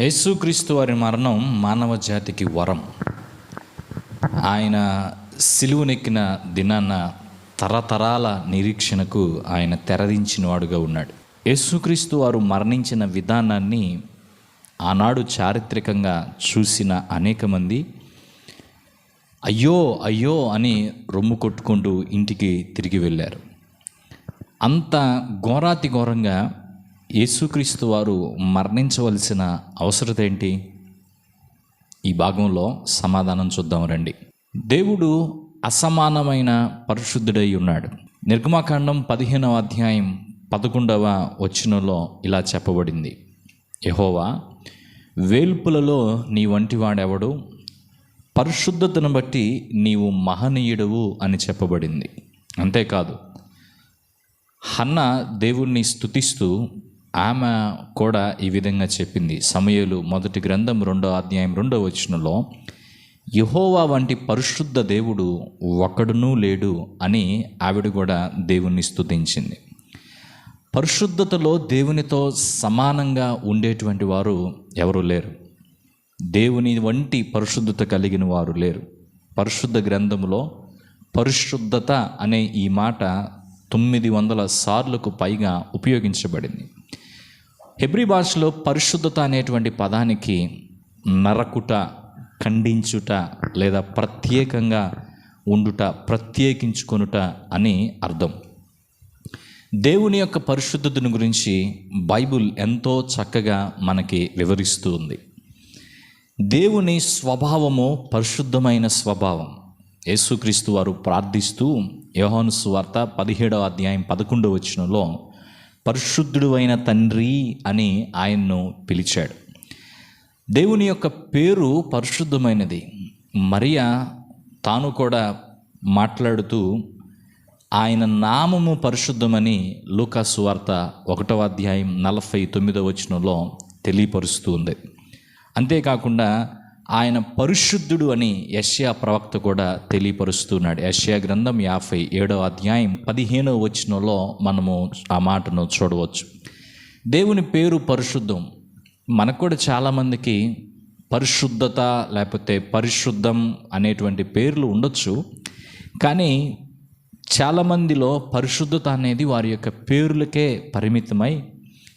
యేసుక్రీస్తు వారి మరణం మానవ జాతికి వరం. ఆయన సిలువనెక్కిన దినాన తరతరాల నిరీక్షణకు ఆయన తెరదించిన వాడుగా ఉన్నాడు. యేసుక్రీస్తు వారు మరణించిన విధానాన్ని ఆనాడు చారిత్రకంగా చూసిన అనేక మంది అయ్యో అయ్యో అని రొమ్ము కొట్టుకుంటూ ఇంటికి తిరిగి వెళ్ళారు. అంత ఘోరాతి ఘోరంగా యేసుక్రీస్తు వారు మరణించవలసిన అవసరత ఏంటి? ఈ భాగంలో సమాధానం చూద్దాం రండి. దేవుడు అసమానమైన పరిశుద్ధుడై ఉన్నాడు. నిర్గమాకాండం పదిహేనవ అధ్యాయం పదకొండవ వచనంలో ఇలా చెప్పబడింది. యహోవా వేల్పులలో నీ వంటి వాడెవడు? పరిశుద్ధతను బట్టి నీవు మహనీయుడవు అని చెప్పబడింది. అంతేకాదు హన్న దేవుణ్ణి స్తుతిస్తూ ఆమె కూడా ఈ విధంగా చెప్పింది. సమయలు మొదటి గ్రంథం రెండో అధ్యాయం రెండో వచనంలో యహోవా వంటి పరిశుద్ధ దేవుడు ఒక్కడునూ లేడు అని ఆవిడ కూడా దేవుణ్ణి స్థుతించింది పరిశుద్ధతలో దేవునితో సమానంగా ఉండేటువంటి వారు ఎవరు లేరు. దేవుని వంటి పరిశుద్ధత కలిగిన వారు లేరు. పరిశుద్ధ గ్రంథంలో పరిశుద్ధత అనే ఈ మాట తొమ్మిది వందల సార్లకు పైగా ఉపయోగించబడింది. హెబ్రి భాషలో పరిశుద్ధత అనేటువంటి పదానికి నరకుట ఖండించుట లేదా ప్రత్యేకంగా ఉండుట ప్రత్యేకించుకొనుట అని అర్థం. దేవుని యొక్క పరిశుద్ధతను గురించి బైబుల్ ఎంతో చక్కగా మనకి వివరిస్తూ ఉంది. దేవుని స్వభావము పరిశుద్ధమైన స్వభావం. యేసుక్రీస్తు వారు ప్రార్థిస్తూ యోహాను సువార్త పదిహేడవ అధ్యాయం పదకొండవ వచనంలో పరిశుద్ధుడు అయిన తండ్రి అని ఆయన్ను పిలిచాడు. దేవుని యొక్క పేరు పరిశుద్ధమైనది. మరియా తాను కూడా మాట్లాడుతూ ఆయన నామము పరిశుద్ధమని లూకాసు వార్త ఒకటవ అధ్యాయం నలభై తొమ్మిదవ వచనంలో తెలియపరుస్తూ ఉంది. అంతేకాకుండా ఆయన పరిశుద్ధుడు అని యష్యా ప్రవక్త కూడా తెలియపరుస్తున్నాడు. యష్యా గ్రంథం యాభై ఏడో అధ్యాయం పదిహేనవ వచనంలో మనము ఆ మాటను చూడవచ్చు. దేవుని పేరు పరిశుద్ధం. మనకు కూడా చాలామందికి పరిశుద్ధత లేకపోతే పరిశుద్ధం అనేటువంటి పేర్లు ఉండొచ్చు. కానీ చాలామందిలో పరిశుద్ధత అనేది వారి యొక్క పేర్లకే పరిమితమై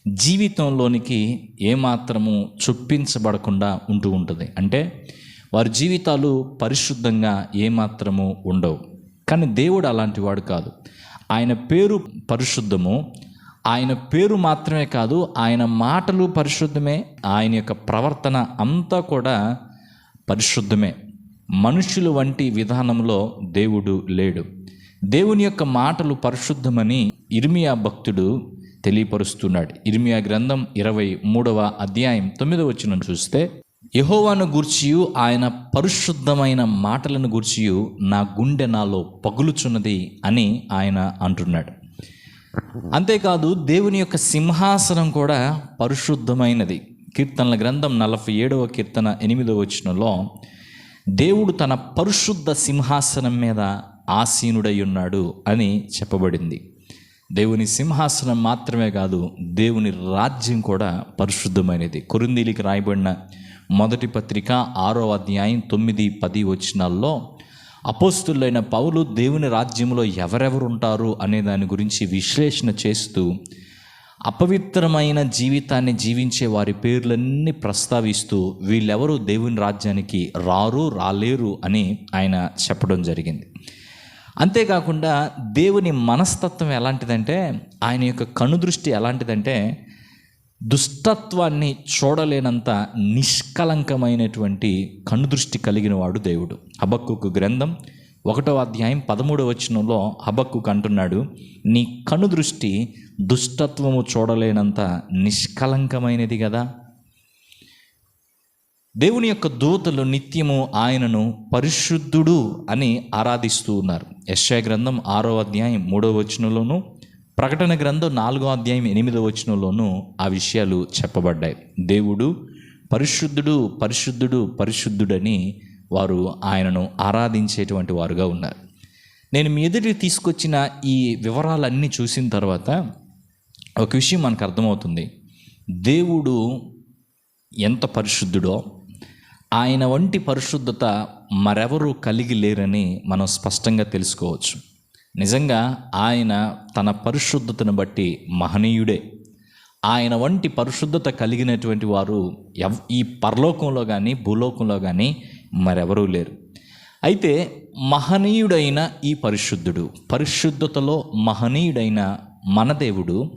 జీవితంలోనికి ఏమాత్రము చొప్పించబడకుండా ఉంటూ ఉంటుంది. అంటే వారి జీవితాలు పరిశుద్ధంగా ఏమాత్రము ఉండవు. కానీ దేవుడు అలాంటి వాడు కాదు. ఆయన పేరు పరిశుద్ధము. ఆయన పేరు మాత్రమే కాదు ఆయన మాటలు పరిశుద్ధమే. ఆయన యొక్క ప్రవర్తన అంతా కూడా పరిశుద్ధమే. మనుషులు వంటి విధానంలో దేవుడు లేడు. దేవుని యొక్క మాటలు పరిశుద్ధమని ఇర్మియా భక్తుడు తెలియపరుస్తున్నాడు. ఇర్మియా గ్రంథం ఇరవై మూడవ అధ్యాయం తొమ్మిదవ వచ్చిన చూస్తే యహోవాను గూర్చియు ఆయన పరిశుద్ధమైన మాటలను గూర్చియు నా గుండె నాలో పగులుచున్నది అని ఆయన అంటున్నాడు. అంతేకాదు దేవుని యొక్క సింహాసనం కూడా పరిశుద్ధమైనది. కీర్తనల గ్రంథం నలభై ఏడవ కీర్తన ఎనిమిదవ వచనంలో దేవుడు తన పరిశుద్ధ సింహాసనం మీద ఆసీనుడై ఉన్నాడు అని చెప్పబడింది. దేవుని సింహాసనం మాత్రమే కాదు దేవుని రాజ్యం కూడా పరిశుద్ధమైనది. కొరిందీలికి రాయబడిన మొదటి పత్రిక ఆరో అధ్యాయం తొమ్మిది పది వచ్చినాల్లో అపోస్తులైన పౌలు దేవుని రాజ్యంలో ఎవరెవరు ఉంటారు అనే దాని గురించి విశ్లేషణ చేస్తూ అపవిత్రమైన జీవితాన్ని జీవించే వారి పేర్లన్నీ ప్రస్తావిస్తూ వీళ్ళెవరు దేవుని రాజ్యానికి రారు రాలేరు అని ఆయన చెప్పడం జరిగింది. అంతేకాకుండా దేవుని మనస్తత్వం ఎలాంటిదంటే ఆయన యొక్క కనుదృష్టి ఎలాంటిదంటే దుష్టత్వాన్ని చూడలేనంత నిష్కలంకమైనటువంటి కనుదృష్టి కలిగిన వాడు దేవుడు. హబక్కుకు గ్రంథం ఒకటో అధ్యాయం పదమూడవ వచనంలో హబక్కుకు అంటున్నాడు నీ కనుదృష్టి దుష్టత్వము చూడలేనంత నిష్కలంకమైనది కదా? దేవుని యొక్క దూతలు నిత్యము ఆయనను పరిశుద్ధుడు అని ఆరాధిస్తూ ఉన్నారు. యశ్యా గ్రంథం ఆరో అధ్యాయం మూడో వచనంలోను ప్రకటన గ్రంథం నాలుగో అధ్యాయం ఎనిమిదో వచనంలోనూ ఆ విషయాలు చెప్పబడ్డాయి. దేవుడు పరిశుద్ధుడు పరిశుద్ధుడు పరిశుద్ధుడని వారు ఆయనను ఆరాధించేటువంటి వారుగా ఉన్నారు. నేను మీ ఎదుటికి తీసుకొచ్చిన ఈ వివరాలన్నీ చూసిన తర్వాత ఒక విషయం మనకు అర్థమవుతుంది. దేవుడు ఎంత పరిశుద్ధుడో ఆయన వంటి పరిశుద్ధత మరెవరూ కలిగి లేరని మనం స్పష్టంగా తెలుసుకోవచ్చు. నిజంగా ఆయన తన పరిశుద్ధతను బట్టి మహనీయుడే. ఆయన వంటి పరిశుద్ధత కలిగినటువంటి వారు ఎవ్ ఈ పరలోకంలో కానీ భూలోకంలో కానీ మరెవరూ లేరు. అయితే మహనీయుడైన ఈ పరిశుద్ధుడు పరిశుద్ధతలో మహనీయుడైన మన దేవుడు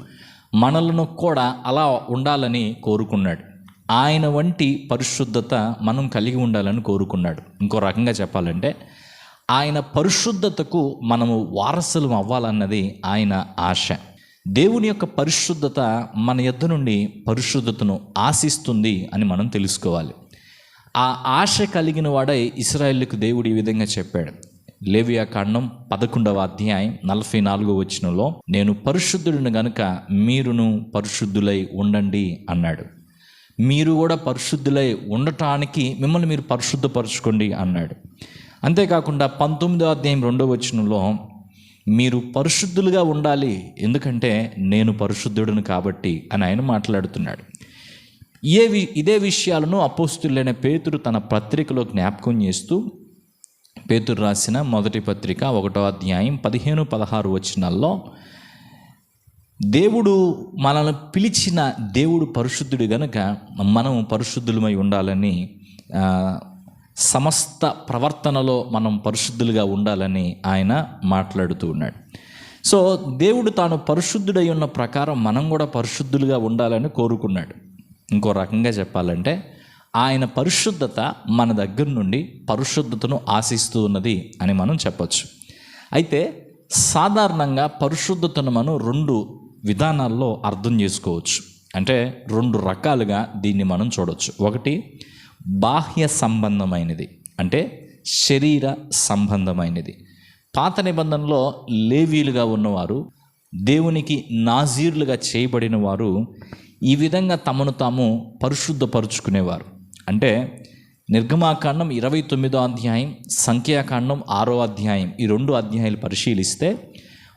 మనలను కూడా అలా ఉండాలని కోరుకున్నాడు. ఆయన వంటి పరిశుద్ధత మనం కలిగి ఉండాలని కోరుకున్నాడు. ఇంకో రకంగా చెప్పాలంటే ఆయన పరిశుద్ధతకు మనము వారసులం అవ్వాలన్నది ఆయన ఆశ. దేవుని యొక్క పరిశుద్ధత మన యొద్ నుండి పరిశుద్ధతను ఆశిస్తుంది అని మనం తెలుసుకోవాలి. ఆ ఆశ కలిగిన వాడై ఇస్రాయేల్కు దేవుడు ఈ విధంగా చెప్పాడు. లేవియా కాండం పదకొండవ అధ్యాయం నలభై నాలుగో వచనంలో నేను పరిశుద్ధుడిని గనుక మీరును పరిశుద్ధులై ఉండండి అన్నాడు. మీరు కూడా పరిశుద్ధులై ఉండటానికి మిమ్మల్ని మీరు పరిశుద్ధపరచుకోండి అన్నాడు. అంతేకాకుండా పంతొమ్మిదో అధ్యాయం రెండో వచనంలో మీరు పరిశుద్ధులుగా ఉండాలి. ఎందుకంటే నేను పరిశుద్ధుడును కాబట్టి అని ఆయన మాట్లాడుతున్నాడు. ఏ వి ఇదే విషయాలను అపోస్తులైన పేతురు తన పత్రికలో జ్ఞాపకం చేస్తూ పేతురు రాసిన మొదటి పత్రిక ఒకటో అధ్యాయం పదిహేను పదహారు వచనాల్లో దేవుడు మనల్ని పిలిచిన దేవుడు పరిశుద్ధుడు గనుక మనం పరిశుద్ధులమై ఉండాలని సమస్త ప్రవర్తనలో మనం పరిశుద్ధులుగా ఉండాలని ఆయన మాట్లాడుతూ ఉన్నాడు. సో దేవుడు తాను పరిశుద్ధుడై ఉన్న ప్రకారం మనం కూడా పరిశుద్ధులుగా ఉండాలని కోరుకున్నాడు. ఇంకో రకంగా చెప్పాలంటే ఆయన పరిశుద్ధత మన దగ్గర నుండి పరిశుద్ధతను ఆశిస్తూ ఉన్నది అని మనం చెప్పచ్చు. అయితే సాధారణంగా పరిశుద్ధతను మనం రెండు విధానాల్లో అర్థం చేసుకోవచ్చు. అంటే రెండు రకాలుగా దీన్ని మనం చూడవచ్చు ఒకటి బాహ్య సంబంధమైనది. అంటే శరీర సంబంధమైనది. పాత నిబంధనలో లేవీలుగా ఉన్నవారు దేవునికి నాజీర్లుగా చేయబడిన వారు ఈ విధంగా తమను తాము పరిశుద్ధపరుచుకునేవారు. అంటే నిర్గమాకాండం ఇరవై తొమ్మిదో అధ్యాయం సంఖ్యాకాండం ఆరో అధ్యాయం ఈ రెండు అధ్యాయాలు పరిశీలిస్తే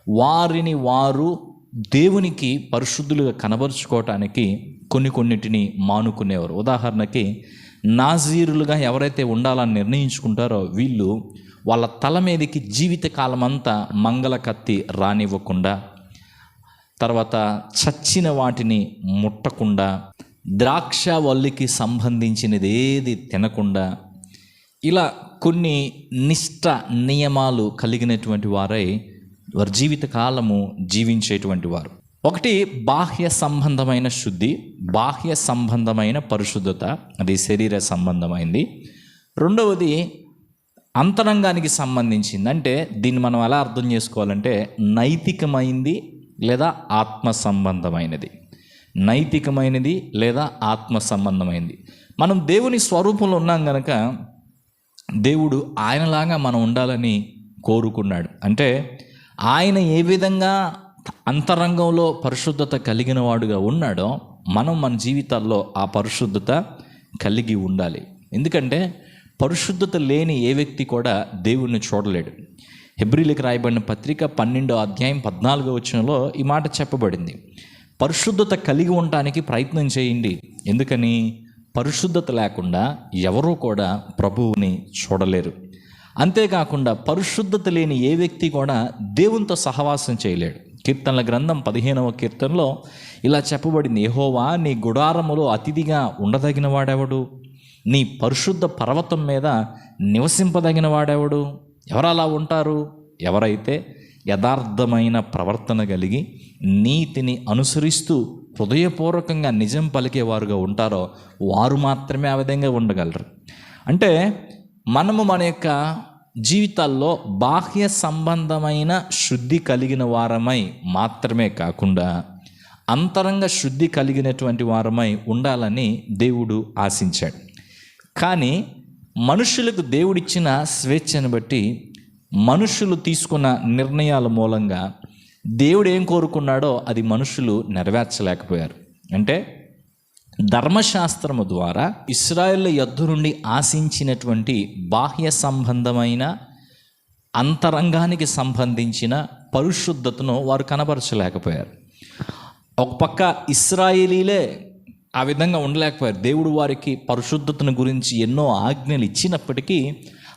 వారిని వారు దేవునికి పరిశుద్ధులుగా కనబరుచుకోవటానికి కొన్ని కొన్నిటిని మానుకునేవారు. ఉదాహరణకి నాజీరులుగా ఎవరైతే ఉండాలని నిర్ణయించుకుంటారో వీళ్ళు వాళ్ళ తల మీదకి జీవితకాలం అంతా మంగళ కత్తి రానివ్వకుండా తర్వాత చచ్చిన వాటిని ముట్టకుండా ద్రాక్ష వల్లికి సంబంధించినది ఏది తినకుండా ఇలా కొన్ని నిష్ట నియమాలు కలిగినటువంటి వారై వారి జీవిత కాలము జీవించేటువంటి వారు. ఒకటి బాహ్య సంబంధమైన శుద్ధి బాహ్య సంబంధమైన పరిశుద్ధత అది శరీర సంబంధమైంది. రెండవది అంతరంగానికి సంబంధించింది. అంటే దీన్ని మనం ఎలా అర్థం చేసుకోవాలంటే నైతికమైంది లేదా ఆత్మ సంబంధమైనది. నైతికమైనది లేదా ఆత్మ సంబంధమైనది మనం దేవుని స్వరూపంలో ఉన్నాం గనక దేవుడు ఆయనలాగా మనం ఉండాలని కోరుకున్నాడు. అంటే ఆయన ఏ విధంగా అంతరంగంలో పరిశుద్ధత కలిగిన వాడుగా ఉన్నాడో మనం మన జీవితాల్లో ఆ పరిశుద్ధత కలిగి ఉండాలి. ఎందుకంటే పరిశుద్ధత లేని ఏ వ్యక్తి కూడా దేవుణ్ణి చూడలేడు. హెబ్రిలకు రాయబడిన పత్రిక పన్నెండో అధ్యాయం పద్నాలుగో వచ్చినలో ఈ మాట చెప్పబడింది. పరిశుద్ధత కలిగి ఉండటానికి ప్రయత్నం చేయండి. ఎందుకని? పరిశుద్ధత లేకుండా ఎవరూ కూడా ప్రభువుని చూడలేరు. అంతేకాకుండా పరిశుద్ధత లేని ఏ వ్యక్తి కూడా దేవునితో సహవాసం చేయలేడు. కీర్తనల గ్రంథం పదిహేనవ కీర్తనలో ఇలా చెప్పబడింది ఏహోవా నీ గుడారములో అతిథిగా ఉండదగిన వాడెవడు నీ పరిశుద్ధ పర్వతం మీద నివసింపదగిన వాడెవడు ఎవరు అలా ఉంటారు? ఎవరైతే యథార్థమైన ప్రవర్తన కలిగి నీతిని అనుసరిస్తూ హృదయపూర్వకంగా నిజం పలికేవారుగా ఉంటారో వారు మాత్రమే ఆ విధంగా ఉండగలరు. అంటే మనము మన యొక్క జీవితాల్లో బాహ్య సంబంధమైన శుద్ధి కలిగిన వారమై మాత్రమే కాకుండా అంతరంగ శుద్ధి కలిగినటువంటి వారమై ఉండాలని దేవుడు ఆశించాడు. కానీ మనుషులకు దేవుడిచ్చిన స్వేచ్ఛను బట్టి మనుషులు తీసుకున్న నిర్ణయాల మూలంగా దేవుడు ఏం కోరుకున్నాడో అది మనుషులు నెరవేర్చలేకపోయారు. అంటే ధర్మశాస్త్రము ద్వారా ఇస్రాయేల్ యొద్ధ నుండి ఆశించినటువంటి బాహ్య సంబంధమైన అంతరంగానికి సంబంధించిన పరిశుద్ధతను వారు కనబరచలేకపోయారు. ఒక పక్క ఇస్రాయేలీలే ఆ విధంగా ఉండలేకపోయారు. దేవుడు వారికి పరిశుద్ధతను గురించి ఎన్నో ఆజ్ఞలు ఇచ్చినప్పటికీ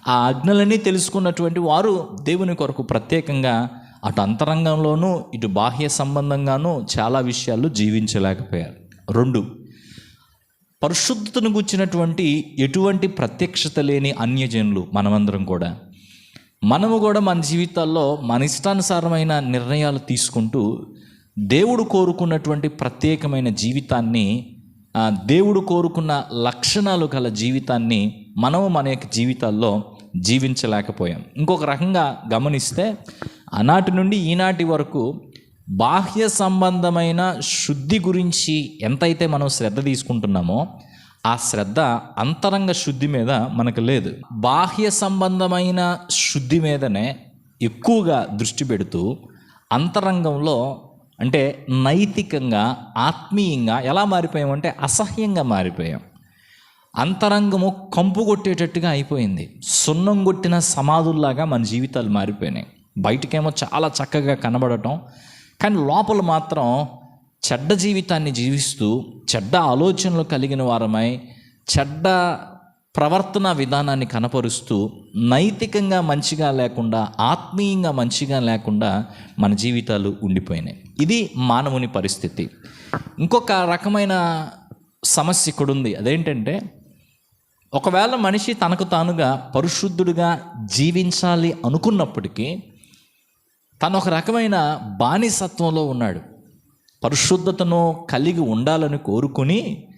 ఆ ఆజ్ఞలన్నీ తెలుసుకున్నటువంటి వారు దేవుని కొరకు ప్రత్యేకంగా అటు అంతరంగంలోనూ ఇటు బాహ్య సంబంధంగానూ చాలా విషయాల్లో జీవించలేకపోయారు. రెండు పరిశుద్ధతను గుచ్చినటువంటి ఎటువంటి ప్రత్యక్షత లేని అన్యజనులు మనమందరం కూడా. మనము కూడా మన జీవితాల్లో మన ఇష్టానుసారమైన నిర్ణయాలు తీసుకుంటూ దేవుడు కోరుకున్నటువంటి ప్రత్యేకమైన జీవితాన్ని దేవుడు కోరుకున్న లక్షణాలు గల జీవితాన్ని మనము మన యొక్క జీవితాల్లో జీవించలేకపోయాం. ఇంకొక రకంగా గమనిస్తే ఆనాటి నుండి ఈనాటి వరకు బాహ్య సంబంధమైన శుద్ధి గురించి ఎంతైతే మనం శ్రద్ధ తీసుకుంటున్నామో ఆ శ్రద్ధ అంతరంగ శుద్ధి మీద మనకు లేదు. బాహ్య సంబంధమైన శుద్ధి మీదనే ఎక్కువగా దృష్టి పెడుతూ అంతరంగంలో అంటే నైతికంగా ఆత్మీయంగా ఎలా మారిపోయామంటే అసహ్యంగా మారిపోయాం. అంతరంగము కంపు కొట్టేటట్టుగా అయిపోయింది. సున్నం కొట్టిన సమాధుల్లాగా మన జీవితాలు మారిపోయినాయి. బయటకేమో చాలా చక్కగా కనబడటం కానీ లోపల మాత్రం చెడ్డ జీవితాన్ని జీవిస్తూ చెడ్డ ఆలోచనలు కలిగిన వారమై చెడ్డ ప్రవర్తన విధానాన్ని కనపరుస్తూ నైతికంగా మంచిగా లేకుండా ఆత్మీయంగా మంచిగా లేకుండా మన జీవితాలు ఉండిపోయినాయి. ఇది మానవుని పరిస్థితి. ఇంకొక రకమైన సమస్య ఇక్కడ ఉంది. అదేంటంటే ఒకవేళ మనిషి తనకు తానుగా పరిశుద్ధుడిగా జీవించాలి అనుకున్నప్పటికీ తను ఒక రకమైన బానిసత్వంలో ఉన్నాడు. పరిశుద్ధతను కలిగి ఉండాలని కోరుకుని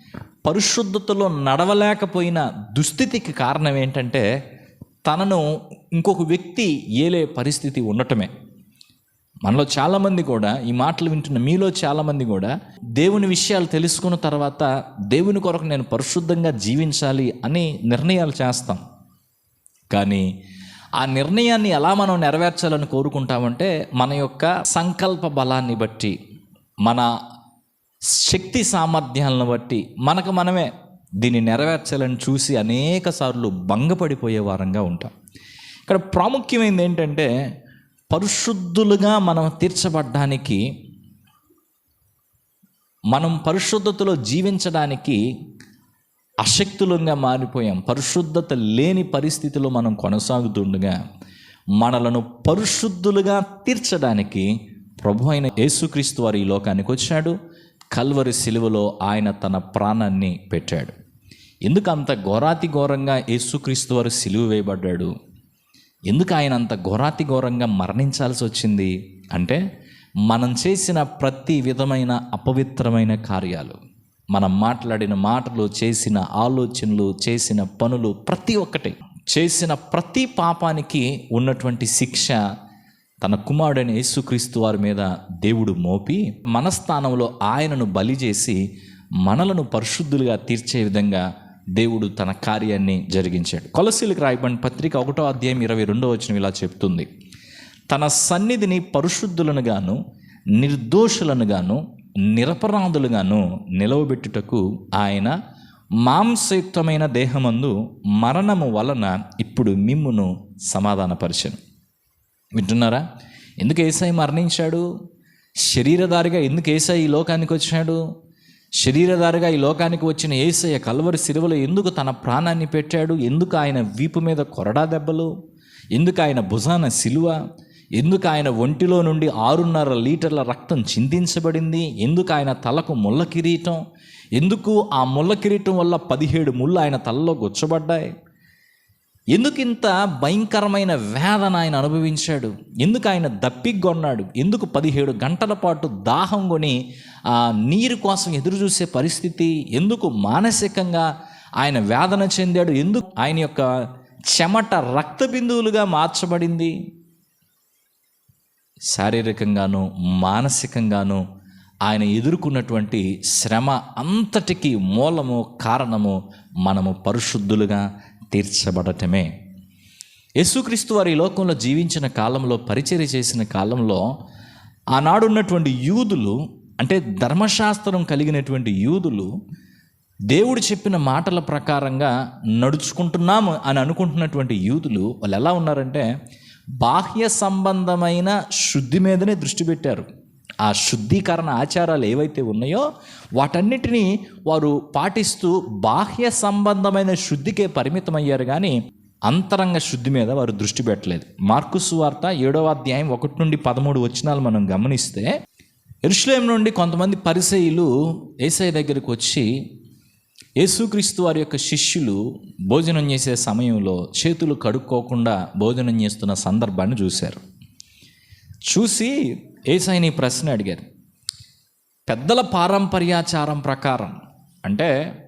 పరిశుద్ధతలో నడవలేకపోయిన దుస్థితికి కారణం ఏంటంటే తనను ఇంకొక వ్యక్తి ఏలే పరిస్థితి ఉండటమే. మనలో చాలామంది కూడా ఈ మాటలు వింటున్న మీలో చాలామంది కూడా దేవుని విషయాలు తెలుసుకున్న తర్వాత దేవుని కొరకు నేను పరిశుద్ధంగా జీవించాలి అని నిర్ణయాలు చేస్తాం. కానీ ఆ నిర్ణయాన్ని ఎలా మనం నెరవేర్చాలని కోరుకుంటామంటే మన యొక్క సంకల్ప బలాన్ని బట్టి మన శక్తి సామర్థ్యాలను బట్టి మనకు మనమే దీన్ని నెరవేర్చాలని చూసి అనేక సార్లు భంగపడిపోయే వారంగా ఉంటాం. ఇక్కడ ప్రాముఖ్యమైనది ఏంటంటే పరిశుద్ధులుగా మనం తీర్చబడ్డానికి మనం పరిశుద్ధతలో జీవించడానికి అశక్తులంగా మారిపోయాం. పరిశుద్ధత లేని పరిస్థితిలో మనం కొనసాగుతుండగా మనలను పరిశుద్ధులుగా తీర్చడానికి ప్రభు అయిన యేసుక్రీస్తు వారి ఈ లోకానికి వచ్చాడు. కల్వరి సిలువలో ఆయన తన ప్రాణాన్ని పెట్టాడు. ఎందుకు అంత ఘోరాతి ఘోరంగా యేసుక్రీస్తు వారు సిలువ వేయబడ్డాడు? ఎందుకు ఆయన అంత ఘోరాతి ఘోరంగా మరణించాల్సి వచ్చింది? అంటే మనం చేసిన ప్రతి విధమైన అపవిత్రమైన కార్యాలు మనం మాట్లాడిన మాటలు చేసిన ఆలోచనలు చేసిన పనులు ప్రతి ఒక్కటి. చేసిన ప్రతి పాపానికి ఉన్నటువంటి శిక్ష తన కుమారుడైన యేసుక్రీస్తు వారి మీద దేవుడు మోపి మన స్థానంలో ఆయనను బలి చేసి మనలను పరిశుద్ధులుగా తీర్చే విధంగా దేవుడు తన కార్యాన్ని జరిగించాడు. కొలసీలకు రాయబడిన పత్రిక ఒకటో అధ్యాయం ఇరవై రెండో వచ్చిన ఇలా చెప్తుంది. తన సన్నిధిని పరిశుద్ధులను గాను నిర్దోషులను గాను నిరపరాధులుగాను నిలవబెట్టుటకు ఆయన మాంసయుక్తమైన దేహమందు మరణము వలన ఇప్పుడు మిమ్మును సమాధానపరిచను. వింటున్నారా? ఎందుకు ఏసై మరణించాడు? శరీరధారిగా ఎందుకు ఏసై ఈ లోకానికి వచ్చాడు శరీరధారిగా ఈ లోకానికి వచ్చిన ఏసయ్య కల్వరి సిలువలో ఎందుకు తన ప్రాణాన్ని పెట్టాడు? ఎందుకు ఆయన వీపు మీద కొరడా దెబ్బలు? ఎందుకు ఆయన భుజాన సిలువ? ఎందుకు ఆయన ఒంటిలో నుండి ఆరున్నర లీటర్ల రక్తం చిందించబడింది? ఎందుకు ఆయన తలకు ముళ్ళ కిరీటం? ఎందుకు ఆ ముళ్ళ కిరీటం వల్ల పదిహేడు ముళ్ళు ఆయన తలలో గుచ్చబడ్డాయి? ఎందుకు ఇంత భయంకరమైన వేదన ఆయన అనుభవించాడు? ఎందుకు ఆయన దప్పిగొన్నాడు ఎందుకు పదిహేడు గంటల పాటు దాహం కొని ఆ నీరు కోసం ఎదురు చూసే పరిస్థితి? ఎందుకు మానసికంగా ఆయన వేదన చెందాడు? ఎందుకు ఆయన యొక్క చెమట రక్త బిందువులుగా మార్చబడింది? శారీరకంగాను మానసికంగాను ఆయన ఎదుర్కొన్నటువంటి శ్రమ అంతటికి మూలము కారణము మనము పరిశుద్ధులుగా తీర్చబడటమే. యేసుక్రీస్తు వారి ఈ లోకంలో జీవించిన కాలంలో పరిచర్య చేసిన కాలంలో ఆనాడున్నటువంటి యూదులు అంటే ధర్మశాస్త్రం కలిగినటువంటి యూదులు దేవుడు చెప్పిన మాటల ప్రకారంగా నడుచుకుంటున్నాము అని అనుకుంటున్నటువంటి యూదులు వాళ్ళు ఎలా ఉన్నారంటే బాహ్య సంబంధమైన శుద్ధి మీదనే దృష్టి పెట్టారు. ఆ శుద్ధీకరణ ఆచారాలు ఏవైతే ఉన్నాయో వాటన్నిటినీ వారు పాటిస్తూ బాహ్య సంబంధమైన శుద్ధికే పరిమితమయ్యారు కానీ అంతరంగ శుద్ధి మీద వారు దృష్టి పెట్టలేదు. మార్కుసు వార్త ఏడవ అధ్యాయం ఒకటి నుండి పదమూడు వచనాలు మనం గమనిస్తే ఎరుషులేం నుండి కొంతమంది పరిసయులు ఏసఐ దగ్గరికి వచ్చి యేసుక్రీస్తు వారి యొక్క శిష్యులు భోజనం చేసే సమయంలో చేతులు కడుక్కోకుండా భోజనం చేస్తున్న సందర్భాన్ని చూశారు. చూసి ఏసైని ప్రశ్న అడిగారు. పెద్దల పారంపర్యాచారం ప్రకారం అంటే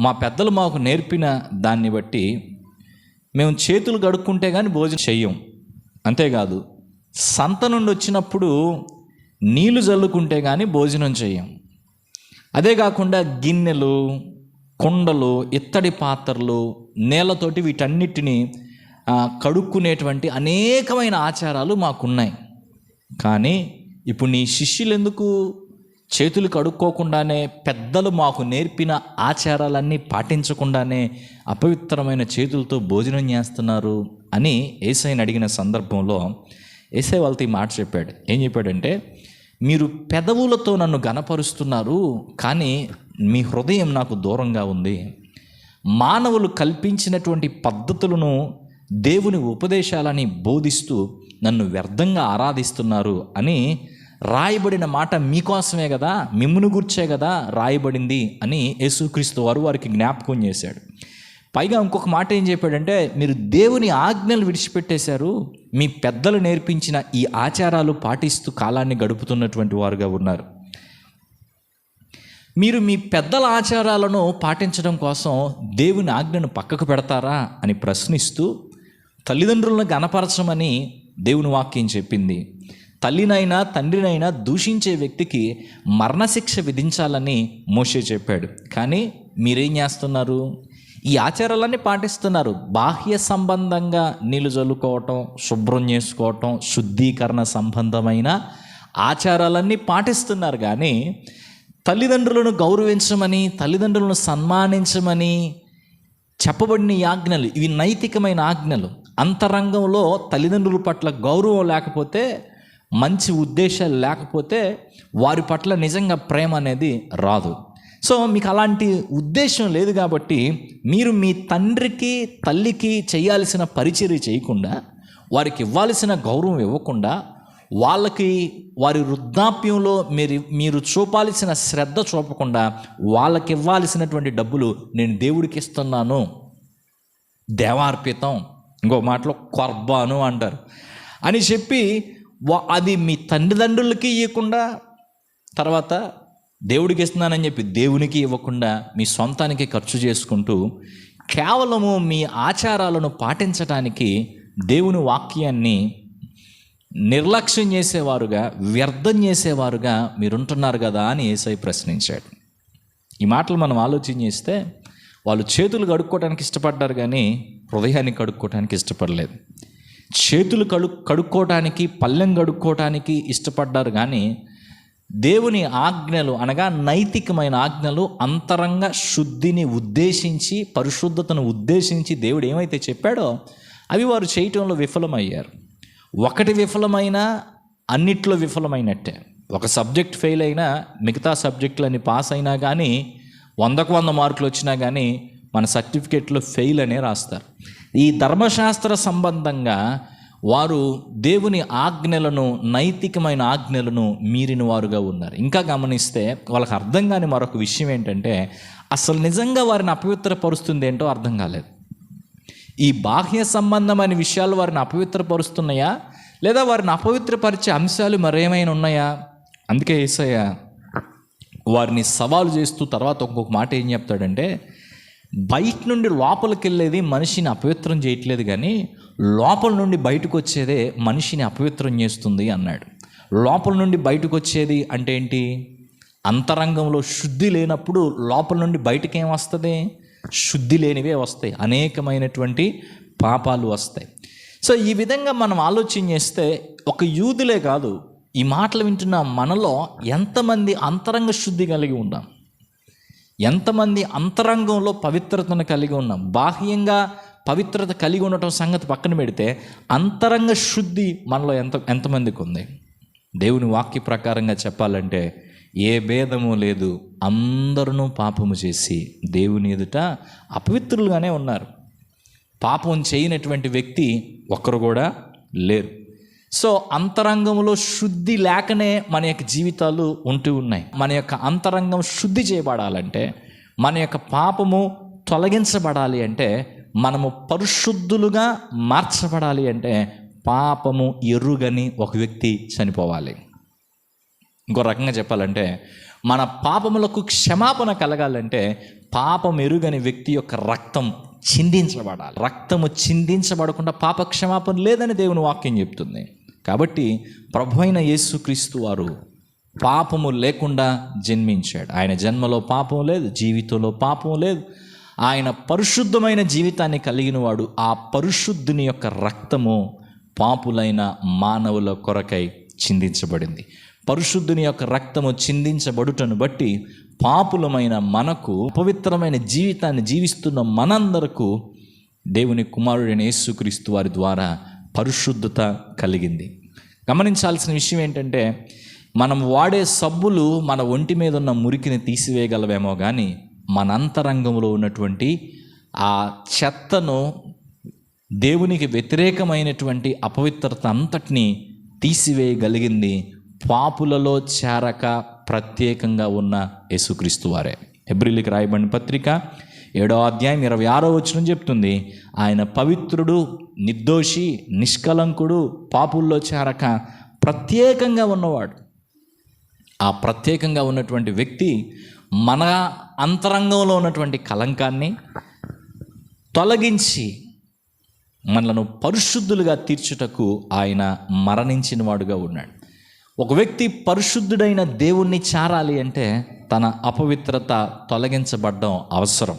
మా పెద్దలు మాకు నేర్పిన దాన్ని బట్టి మేము చేతులు కడుక్కుంటే కానీ భోజనం చెయ్యం. అంతేకాదు సంత నుండి వచ్చినప్పుడు నీళ్ళు చల్లుకుంటే కానీ భోజనం చెయ్యం. అదే కాకుండా గిన్నెలు కుండలు ఇత్తడి పాత్రలు నేలతోటి వీటన్నిటినీ కడుక్కునేటువంటి అనేకమైన ఆచారాలు మాకున్నాయి. కానీ ఇప్పుడు నీ శిష్యులు ఎందుకు చేతులు కడుక్కోకుండానే పెద్దలు మాకు నేర్పిన ఆచారాలన్నీ పాటించకుండానే అపవిత్రమైన చేతులతో భోజనం చేస్తున్నారు అని ఏసైని అడిగిన సందర్భంలో ఏసై వాళ్ళతో ఈ మాట చెప్పాడు. ఏం చెప్పాడంటే మీరు పెదవులతో నన్ను గనపరుస్తున్నారు కానీ మీ హృదయం నాకు దూరంగా ఉంది. మానవులు కల్పించినటువంటి పద్ధతులను దేవుని ఉపదేశాలని బోధిస్తూ నన్ను వ్యర్థంగా ఆరాధిస్తున్నారు అని రాయబడిన మాట మీకోసమే కదా మిమ్మును గుర్చే కదా రాయబడింది అని యేసుక్రీస్తు వారు వారికి జ్ఞాపకం చేశాడు. పైగా ఇంకొక మాట ఏం చెప్పాడంటే మీరు దేవుని ఆజ్ఞలు విడిచిపెట్టేశారు మీ పెద్దలు నేర్పించిన ఈ ఆచారాలు పాటిస్తూ కాలాన్ని గడుపుతున్నటువంటి వారుగా ఉన్నారు. మీరు మీ పెద్దల ఆచారాలను పాటించడం కోసం దేవుని ఆజ్ఞను పక్కకు పెడతారా అని ప్రశ్నిస్తూ తల్లిదండ్రులను గనపరచమని దేవుని వాక్యం చెప్పింది. తల్లినైనా తండ్రినైనా దూషించే వ్యక్తికి మరణశిక్ష విధించాలని మోషే చెప్పాడు. కానీ మీరేం చేస్తున్నారు? ఈ ఆచారాలన్నీ పాటిస్తున్నారు. బాహ్య సంబంధంగా నీళ్ళు చల్లుకోవటం శుభ్రం చేసుకోవటం శుద్ధీకరణ సంబంధమైన ఆచారాలన్నీ పాటిస్తున్నారు. కానీ తల్లిదండ్రులను గౌరవించమని తల్లిదండ్రులను సన్మానించమని చెప్పబడిన ఆజ్ఞలు ఇవి నైతికమైన ఆజ్ఞలు. అంతరంగంలో తల్లిదండ్రుల పట్ల గౌరవం లేకపోతే మంచి ఉద్దేశాలు లేకపోతే వారి పట్ల నిజంగా ప్రేమ అనేది రాదు. సో మీకు అలాంటి ఉద్దేశం లేదు కాబట్టి మీరు మీ తండ్రికి తల్లికి చేయాల్సిన పరిచర్య చేయకుండా వారికి ఇవ్వాల్సిన గౌరవం ఇవ్వకుండా వాళ్ళకి వారి వృద్ధాప్యంలో మీరు మీరు చూపాల్సిన శ్రద్ధ చూపకుండా వాళ్ళకి ఇవ్వాల్సినటువంటి డబ్బులు నేను దేవుడికి ఇస్తున్నాను. దేవార్పితం ఇంకో మాటలో కొర్బాను అంటారు. అని చెప్పి అది మీ తల్లిదండ్రులకి ఇవ్వకుండా తర్వాత దేవుడికి ఇస్తున్నానని చెప్పి దేవునికి ఇవ్వకుండా మీ సొంతానికి ఖర్చు చేసుకుంటూ కేవలము మీ ఆచారాలను పాటించడానికి దేవుని వాక్యాన్ని నిర్లక్ష్యం చేసేవారుగా వ్యర్థం చేసేవారుగా మీరుంటున్నారు కదా అని ఏసై ప్రశ్నించాడు. ఈ మాటలు మనం ఆలోచన చేస్తే వాళ్ళు చేతులు కడుక్కోవడానికి ఇష్టపడ్డారు కానీ హృదయాన్ని కడుక్కోవడానికి ఇష్టపడలేదు. చేతులు కడు కడుక్కోవడానికి పల్లెం కడుక్కోవడానికి ఇష్టపడ్డారు కానీ దేవుని ఆజ్ఞలు అనగా నైతికమైన ఆజ్ఞలు అంతరంగ శుద్ధిని ఉద్దేశించి పరిశుద్ధతను ఉద్దేశించి దేవుడు ఏమైతే చెప్పాడో అవి వారు చేయటంలో విఫలమయ్యారు. ఒకటి విఫలమైనా అన్నిట్లో విఫలమైనట్టే. ఒక సబ్జెక్ట్ ఫెయిల్ అయినా మిగతా సబ్జెక్టులన్నీ పాస్ అయినా కానీ వందకు వంద మార్కులు వచ్చినా కానీ మన సర్టిఫికేట్లో ఫెయిల్ అనే రాస్తారు. ఈ ధర్మశాస్త్ర సంబంధంగా వారు దేవుని ఆజ్ఞలను నైతికమైన ఆజ్ఞలను మీరిన వారుగా ఉన్నారు. ఇంకా గమనిస్తే వాళ్ళకి అర్థం కాని మరొక విషయం ఏంటంటే అసలు నిజంగా వారిని అపవిత్రపరుస్తుంది ఏంటో అర్థం కాలేదు. ఈ బాహ్య సంబంధమైన విషయాలు వారిని అపవిత్రపరుస్తున్నాయా? లేదా వారిని అపవిత్రపరిచే అంశాలు మరేమైనా ఉన్నాయా? అందుకే ఏసయ్య వారిని సవాలు చేస్తూ తర్వాత ఇంకొక మాట ఏం చెప్తాడంటే బయట నుండి లోపలికి వెళ్ళేది మనిషిని అపవిత్రం చేయట్లేదు కానీ లోపల నుండి బయటకు వచ్చేదే మనిషిని అపవిత్రం చేస్తుంది అన్నాడు. లోపల నుండి బయటకు వచ్చేది అంటే ఏంటి? అంతరంగంలో శుద్ధి లేనప్పుడు లోపల నుండి బయటకు ఏం వస్తుంది? శుద్ధి లేనివే వస్తాయి. అనేకమైనటువంటి పాపాలు వస్తాయి. సో ఈ విధంగా మనం ఆలోచన చేస్తే ఒక యూదులే కాదు ఈ మాటలు వింటున్న మనలో ఎంతమంది అంతరంగ శుద్ధి కలిగి ఉన్నాం? ఎంతమంది అంతరంగంలో పవిత్రతను కలిగి ఉన్నాం? బాహ్యంగా పవిత్రత కలిగి ఉండటం సంగతి పక్కన పెడితే అంతరంగ శుద్ధి మనలో ఎంత ఎంతమందికి ఉంది? దేవుని వాక్య ప్రకారంగా చెప్పాలంటే ఏ భేదము లేదు. అందరూ పాపము చేసి దేవుని ఎదుట అపవిత్రులుగానే ఉన్నారు. పాపం చేయనటువంటి వ్యక్తి ఒక్కరు కూడా లేరు. సో అంతరంగంలో శుద్ధి లేకనే మన యొక్క జీవితాలు ఉంటూ ఉన్నాయి. మన యొక్క అంతరంగం శుద్ధి చేయబడాలంటే మన యొక్క పాపము తొలగించబడాలి అంటే మనము పరిశుద్ధులుగా మార్చబడాలి అంటే పాపము ఎరుగని ఒక వ్యక్తి చనిపోవాలి. ఇంకో రకంగా చెప్పాలంటే మన పాపములకు క్షమాపణ కలగాలంటే పాపం ఎరుగని వ్యక్తి యొక్క రక్తం చిందించబడాలి. రక్తము చిందించబడకుండా పాప క్షమాపణ లేదని దేవుని వాక్యం చెప్తుంది. కాబట్టి ప్రభు అయిన యేసుక్రీస్తు వారు పాపము లేకుండా జన్మించాడు. ఆయన జన్మలో పాపం లేదు జీవితంలో పాపం లేదు. ఆయన పరిశుద్ధమైన జీవితాన్ని కలిగిన వాడు ఆ పరిశుద్ధుని యొక్క రక్తము పాపులైన మానవుల కొరకై చిందించబడింది. పరిశుద్ధుని యొక్క రక్తము చిందించబడుటను బట్టి పాపులమైన మనకు పవిత్రమైన జీవితాన్ని జీవిస్తున్న మనందరకు దేవుని కుమారుడైన యేసుక్రీస్తు వారి ద్వారా పరిశుద్ధత కలిగింది. గమనించాల్సిన విషయం ఏంటంటే మనం వాడే సబ్బులు మన ఒంటి మీద ఉన్న మురికిని తీసివేయగలవేమో కానీ మన అంతరంగంలో ఉన్నటువంటి ఆ చెత్తను దేవునికి వ్యతిరేకమైనటువంటి అపవిత్రత అంతటిని తీసివేయగలిగింది పాపులలో చేరక ప్రత్యేకంగా ఉన్న యేసుక్రీస్తు వారే. ఎబ్రిలికి రాయబడిన పత్రిక ఏడో అధ్యాయం ఇరవై ఆరో వచ్చిన చెప్తుంది ఆయన పవిత్రుడు నిర్దోషి నిష్కలంకుడు పాపుల్లో చేరక ప్రత్యేకంగా ఉన్నవాడు. ఆ ప్రత్యేకంగా ఉన్నటువంటి వ్యక్తి మన అంతరంగంలో ఉన్నటువంటి కలంకాన్ని తొలగించి మనలను పరిశుద్ధులుగా తీర్చుటకు ఆయన మరణించిన వాడుగా ఉన్నాడు. ఒక వ్యక్తి పరిశుద్ధుడైన దేవుణ్ణి చారాలి అంటే తన అపవిత్రత తొలగించబడడం అవసరం.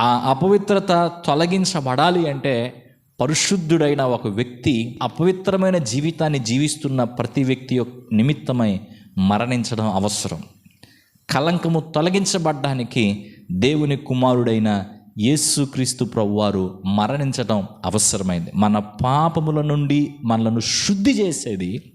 ఆ అపవిత్రత తొలగించబడాలి అంటే పరిశుద్ధుడైన ఒక వ్యక్తి అపవిత్రమైన జీవితాన్ని జీవిస్తున్న ప్రతి వ్యక్తి యొక్క నిమిత్తమై మరణించడం అవసరం. కలంకము తొలగించబడ్డానికి దేవుని కుమారుడైన యేసుక్రీస్తు ప్రభువారు మరణించటం అవసరమైంది. మన పాపముల నుండి మనలను శుద్ధి చేసేది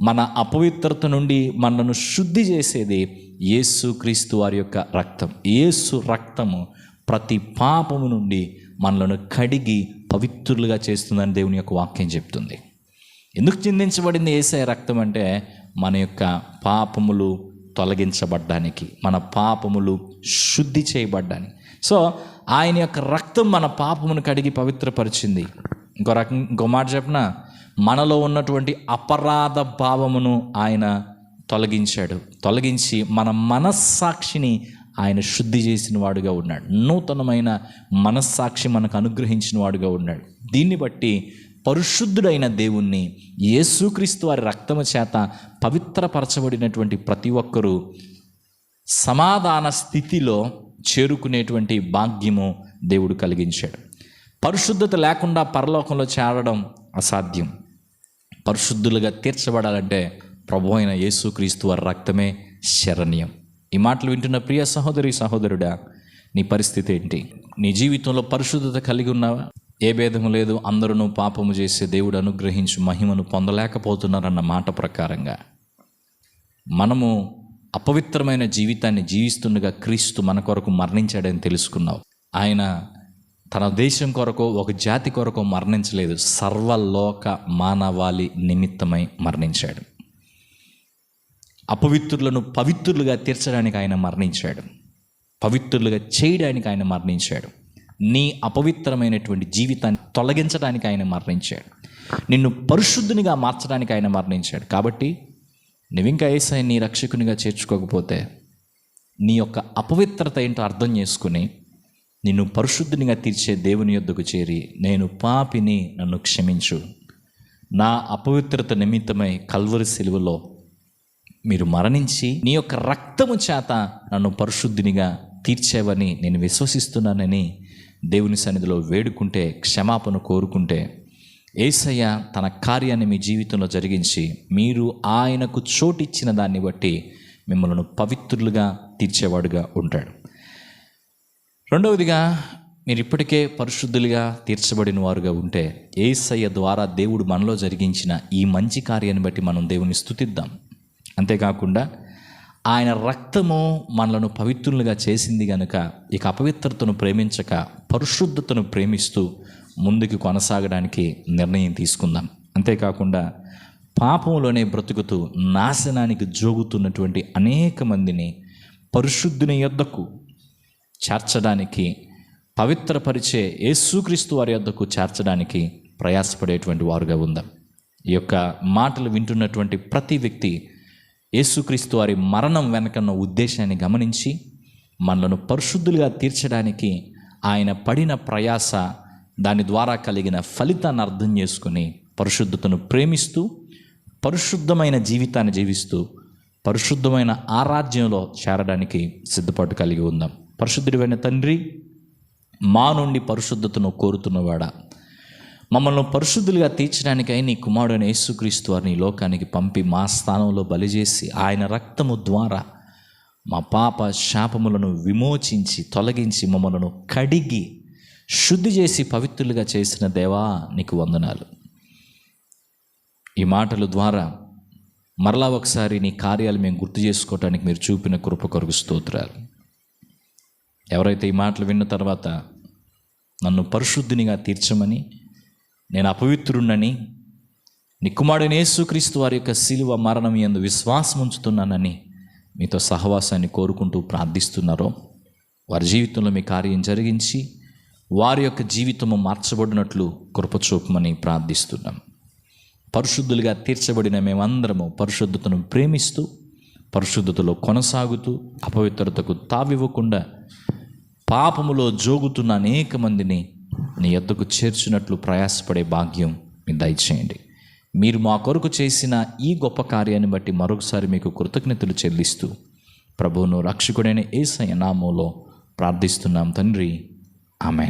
మన అపవిత్రత నుండి మనను శుద్ధి చేసేది యేసుక్రీస్తు వారి యొక్క రక్తం. యేసు రక్తము ప్రతి పాపము నుండి మనలను కడిగి పవిత్రులుగా చేస్తుందని దేవుని యొక్క వాక్యం చెప్తుంది. ఎందుకు చిందించబడింది ఏసఐ రక్తం అంటే మన యొక్క పాపములు తొలగించబడ్డానికి మన పాపములు శుద్ధి చేయబడ్డానికి. సో ఆయన యొక్క రక్తం మన పాపమును కడిగి పవిత్రపరిచింది. ఇంకో రకం ఇంకో మాట చెప్పిన? మనలో ఉన్నటువంటి అపరాధ భావమును ఆయన తొలగించాడు. తొలగించి మన మనస్సాక్షిని ఆయన శుద్ధి చేసిన వాడుగా ఉన్నాడు. నూతనమైన మనస్సాక్షి మనకు అనుగ్రహించిన వాడుగా ఉన్నాడు. దీన్ని బట్టి పరిశుద్ధుడైన దేవుణ్ణి యేసుక్రీస్తు వారి రక్తము చేత పవిత్రపరచబడినటువంటి ప్రతి ఒక్కరూ సమాధాన స్థితిలో చేరుకునేటువంటి భాగ్యము దేవుడు కలిగించాడు. పరిశుద్ధత లేకుండా పరలోకంలో చేరడం అసాధ్యం. పరిశుద్ధులుగా తీర్చబడాలంటే ప్రభు అయిన యేసుక్రీస్తు వారి రక్తమే శరణ్యం. ఈ మాటలు వింటున్న ప్రియ సహోదరి సహోదరుడా నీ పరిస్థితి ఏంటి? నీ జీవితంలో పరిశుద్ధత కలిగి ఉన్నావా? ఏ భేదము లేదు అందరూ పాపము చేసే దేవుడు అనుగ్రహించి మహిమను పొందలేకపోతున్నారన్న మాట ప్రకారంగా మనము అపవిత్రమైన జీవితాన్ని జీవిస్తుండగా క్రీస్తు మన కొరకు మరణించాడని తెలుసుకున్నావు ఆయన తన దేశం కొరకు ఒక జాతి కొరకు మరణించలేదు. సర్వలోక మానవాళి నిమిత్తమై మరణించాడు. అపవిత్రులను పవిత్రులుగా తీర్చడానికి ఆయన మరణించాడు. పవిత్రులుగా చేయడానికి ఆయన మరణించాడు. నీ అపవిత్రమైనటువంటి జీవితాన్ని తొలగించడానికి ఆయన మరణించాడు. నిన్ను పరిశుద్ధునిగా మార్చడానికి ఆయన మరణించాడు. కాబట్టి నువ్వింకా ఏసై నీ రక్షకునిగా చేర్చుకోకపోతే నీ యొక్క అపవిత్రత ఏంటో అర్థం చేసుకుని నిన్ను పరిశుద్ధునిగా తీర్చే దేవుని యొద్దకు చేరి నేను పాపిని నన్ను క్షమించు. నా అపవిత్రత నిమిత్తమై కల్వరి సెలువులో మీరు మరణించి నీ యొక్క రక్తము చేత నన్ను పరిశుద్ధినిగా తీర్చేవని నేను విశ్వసిస్తున్నానని దేవుని సన్నిధిలో వేడుకుంటే క్షమాపణ కోరుకుంటే ఏసయ్య తన కార్యాన్ని మీ జీవితంలో జరిగించి మీరు ఆయనకు చోటిచ్చిన దాన్ని బట్టి మిమ్మల్ని పవిత్రులుగా తీర్చేవాడుగా ఉంటాడు. రెండవదిగా మీరు ఇప్పటికే పరిశుద్ధులుగా తీర్చబడిన వారుగా ఉంటే ఏసయ్య ద్వారా దేవుడు మనలో జరిగించిన ఈ మంచి కార్యాన్ని బట్టి మనం దేవుని స్థుతిద్దాం. అంతేకాకుండా ఆయన రక్తము మనలను పవిత్రులుగా చేసింది గనుక ఇక అపవిత్రతను ప్రేమించక పరిశుద్ధతను ప్రేమిస్తూ ముందుకు కొనసాగడానికి నిర్ణయం తీసుకుందాం. అంతేకాకుండా పాపంలోనే బ్రతుకుతూ నాశనానికి జోగుతున్నటువంటి అనేక మందిని పరిశుద్ధుని యొద్దకు చేర్చడానికి పవిత్రపరిచే యేసుక్రీస్తు వారి యొద్దకు చేర్చడానికి ప్రయాసపడేటువంటి వారుగా ఉందాం. ఈ యొక్క మాటలు వింటున్నటువంటి ప్రతి వ్యక్తి యేసుక్రీస్తు వారి మరణం వెనకన్న ఉద్దేశాన్ని గమనించి మనలను పరిశుద్ధులుగా తీర్చడానికి ఆయన పడిన ప్రయాస దాని ద్వారా కలిగిన ఫలితాన్ని అర్థం చేసుకుని పరిశుద్ధతను ప్రేమిస్తూ పరిశుద్ధమైన జీవితాన్ని జీవిస్తూ పరిశుద్ధమైన ఆరాధ్యంలో చేరడానికి సిద్ధపాటు కలిగి ఉందాం. పరిశుద్ధుడివైన తండ్రి మా నుండి పరిశుద్ధతను కోరుతున్నవాడా? మమ్మల్ని పరిశుద్ధులుగా తీర్చడానికై నీ కుమారుడైన యేసుక్రీస్తు వారిని లోకానికి పంపి మా స్థానంలో బలిచేసి ఆయన రక్తము ద్వారా మా పాప శాపములను విమోచించి తొలగించి మమ్మలను కడిగి శుద్ధి చేసి పవిత్రులుగా చేసిన దేవా నీకు వందనాలు. ఈ మాటల ద్వారా మరలా ఒకసారి నీ కార్యాలు మేము గుర్తు చేసుకోవటానికి మీరు చూపిన కృప కొరకు స్తోత్రాలు. ఎవరైతే ఈ మాటలు విన్న తర్వాత నన్ను పరిశుద్ధినిగా తీర్చమని నేను అపవిత్రుణ్ణని నిక్కుమాడని యేసుక్రీస్తు వారి యొక్క శిలువ మరణం ఎందు విశ్వాసం ఉంచుతున్నానని మీతో సహవాసాన్ని కోరుకుంటూ ప్రార్థిస్తున్నారో వారి జీవితంలో మీ కార్యం జరిగించి వారి యొక్క జీవితము మార్చబడినట్లు కృపచూపమని ప్రార్థిస్తున్నాం. పరిశుద్ధులుగా తీర్చబడిన మేమందరము పరిశుద్ధతను ప్రేమిస్తూ పరిశుద్ధతలో కొనసాగుతూ అపవిత్రతకు తావివ్వకుండా పాపములో జోగుతున్న అనేక మందిని నీ ఎద్దకు చేర్చినట్లు ప్రయాసపడే భాగ్యం మీరు దయచేయండి. మీరు మా కొరకు చేసిన ఈ గొప్ప కార్యాన్ని బట్టి మరొకసారి మీకు కృతజ్ఞతలు చెల్లిస్తూ ప్రభువును రక్షకుడైన ఏసయ నామంలో ప్రార్థిస్తున్నాం తండ్రి. ఆమె